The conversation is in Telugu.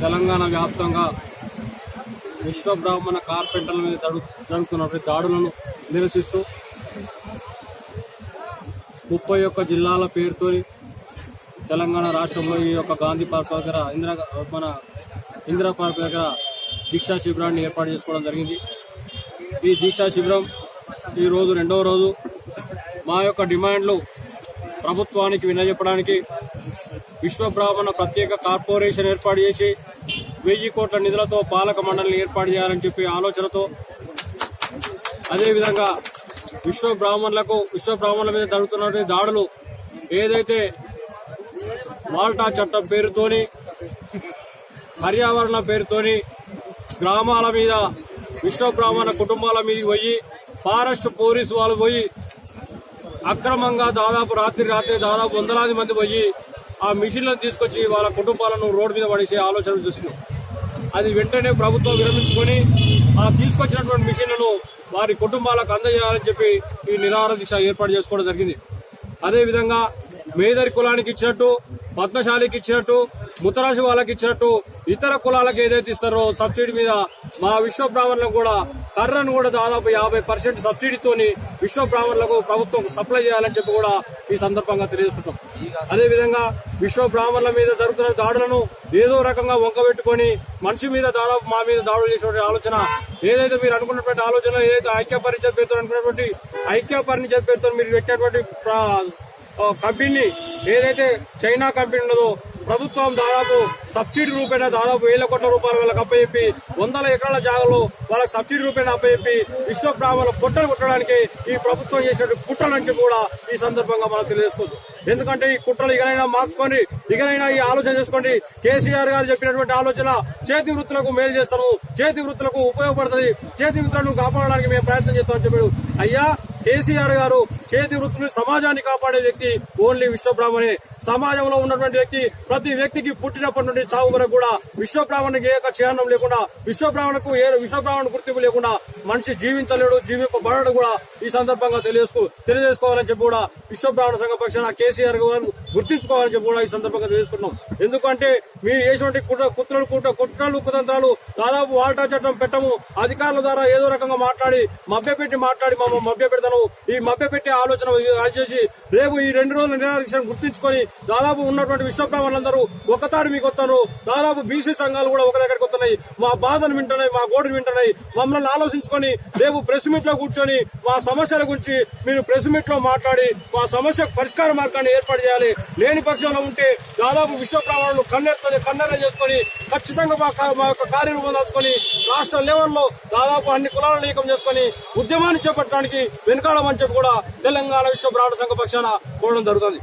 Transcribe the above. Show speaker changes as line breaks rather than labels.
తెలంగాణ వ్యాప్తంగా విశ్వ బ్రాహ్మణ కార్పెంటర్ల మీద జరుగుతున్నటువంటి దాడులను నిరసిస్తూ ముప్పై ఒక్క జిల్లాల పేరుతోని తెలంగాణ రాష్ట్రంలో ఈ యొక్క గాంధీ పార్క్ దగ్గర ఇందిరా మన ఇందిరా పార్క్ దగ్గర దీక్షా శిబిరాన్ని ఏర్పాటు చేసుకోవడం జరిగింది. ఈ దీక్షా శిబిరం ఈ రోజు రెండవ రోజు మా యొక్క డిమాండ్లు ప్రభుత్వానికి వినజెప్పడానికి విశ్వ బ్రాహ్మణ ప్రత్యేక కార్పొరేషన్ ఏర్పాటు చేసి వెయ్యి కోట్ల నిధులతో పాలక మండలిని ఏర్పాటు చేయాలని చెప్పి ఆలోచనతో అదేవిధంగా విశ్వ బ్రాహ్మణులకు విశ్వ బ్రాహ్మణుల మీద జరుగుతున్న దాడులు ఏదైతే మాల్టా చట్టం పేరుతోని పర్యావరణ పేరుతోని గ్రామాల మీద విశ్వ బ్రాహ్మణ కుటుంబాల మీద పోయి ఫారెస్ట్ పోలీసు వాళ్ళు పోయి అక్రమంగా దాదాపు రాత్రి రాత్రి దాదాపు వందలాది మంది పోయి ఆ మిషన్లను తీసుకొచ్చి వాళ్ళ కుటుంబాలను రోడ్డు మీద పడేసే ఆలోచనలు చూసింది అది వెంటనే ప్రభుత్వం విరమించుకొని ఆ తీసుకొచ్చినటువంటి మిషన్లను వారి కుటుంబాలకు అందజేయాలని చెప్పి ఈ నిరాహార దీక్ష ఏర్పాటు చేసుకోవడం జరిగింది. అదేవిధంగా మేదరి కులానికి ఇచ్చినట్టు పద్మశాలికి ఇచ్చినట్టు ముతరాశి వాళ్ళకి ఇచ్చినట్టు ఇతర కులాలకు ఏదైతే ఇస్తారో సబ్సిడీ మీద మా విశ్వ బ్రాహ్మణులకు కూడా కర్రను కూడా దాదాపు యాభై పర్సెంట్ సబ్సిడీతోని విశ్వ బ్రాహ్మణులకు ప్రభుత్వం సప్లై చేయాలని చెప్పి కూడా ఈ సందర్భంగా తెలియజేసుకుంటాం అదేవిధంగా విశ్వ బ్రాహ్మణుల మీద జరుగుతున్న దాడులను ఏదో రకంగా వంకబెట్టుకొని మనిషి మీద దాదాపు మా మీద దాడులు చేసినటువంటి ఆలోచన ఏదైతే మీరు అనుకున్నటువంటి ఆలోచన ఏదైతే ఐక్య పరిచయ పేరుతో అనుకున్నటువంటి ఐక్య పరిచయ పేరుతో మీరు పెట్టినటువంటి కంపెనీని కంపెనీ ఏదైతే చైనా కంపెనీ ఉన్నదో ప్రభుత్వం దాదాపు సబ్సిడీ రూపేణ దాదాపు వేల కోట్ల రూపాయలు వాళ్ళకి అప్పచెప్పి వందల ఎకరాల జాగాలో వాళ్ళకి సబ్సిడీ రూపేణ అప్పచెప్పి విశ్వ బ్రాహ్మణ పొట్టలు కుట్టడానికి ఈ ప్రభుత్వం చేసినటువంటి కుట్ర నుంచి కూడా ఈ సందర్భంగా మనం తెలియజేసుకోవచ్చు. ఎందుకంటే ఈ కుట్రలు ఇకనైనా మార్చుకోండి ఇకనైనా ఈ ఆలోచన చేసుకోండి. కేసీఆర్ గారు చెప్పినటువంటి ఆలోచన చేతి వృత్తులకు మేలు చేస్తాము చేతి వృత్తులకు ఉపయోగపడుతుంది. చేతి వృత్తులను కాపాడడానికి మేము ప్రయత్నం చేస్తామని చెప్పాడు. అయ్యా కేసీఆర్ గారు చేతి వృత్తులు సమాజాన్ని కాపాడే వ్యక్తి ఓన్లీ విశ్వబ్రాహ్మణే. సమాజంలో ఉన్నటువంటి వ్యక్తి ప్రతి వ్యక్తికి పుట్టినప్పటి నుండి చావు వరకు కూడా విశ్వబ్రాహ్మణికి ఏ యొక్క చిహ్నం లేకుండా విశ్వబ్రాహ్మణకు ఏ విశ్వబ్రాహ్మణ గుర్తింపు లేకుండా మనిషి జీవించలేడు జీవింపబడడు కూడా ఈ సందర్భంగా తెలియజేసుకో తెలియజేసుకోవాలని చెప్పి కూడా విశ్వబ్రాహ్మణ సంఘ పక్షాన కేసీఆర్ గారు గుర్తించుకోవాలని చెప్పి కూడా ఈ సందర్భంగా తెలియజేసుకున్నాం ఎందుకంటే మీరు చేసినటువంటి కుట్ర కుట్రలు కుట్ర కుట్రలు కుతంత్రాలు దాదాపు వాటా చట్టం పెట్టము. అధికారుల ద్వారా ఏదో రకంగా మాట్లాడి మభ్యపెట్టి మాట్లాడి మమ్మల్ని మభ్యపెడతాను. ఈ మభ్యపెట్టే ఆలోచన చేసి రేపు ఈ రెండు రోజుల నిరాదీక్షను గుర్తించుకొని దాదాపు ఉన్నటువంటి విశ్వబ్రాహ్మణులందరూ ఒకతాడు మీకు వస్తాను. దాదాపు బీసీ సంఘాలు కూడా ఒక దగ్గరికి వస్తున్నాయి. మా బాధను వింటున్నాయి మా గోడును వింటున్నాయి. మమ్మల్ని ఆలోచించుకొని రేపు ప్రెస్ మీట్లో కూర్చొని మా సమస్యల గురించి మీరు ప్రెస్ మీట్లో మాట్లాడి మా సమస్యకు పరిష్కార మార్గాన్ని ఏర్పాటు చేయాలి. లేని పక్షంలో ఉంటే దాదాపు విశ్వబ్రాహ్మణులు కన్నెత్త కన్నెర చేసుకొని ఖచ్చితంగా మా యొక్క కార్యరూపం దాచుకొని రాష్ట్ర లెవెల్లో దాదాపు అన్ని కులాలను ఏకం చేసుకొని ఉద్యమాన్ని చేపట్టడానికి వెనుకాడమని చెప్పి కూడా తెలంగాణ విశ్వ బ్రాహ్మణ సంఘ పక్షాన కోరడం జరుగుతుంది.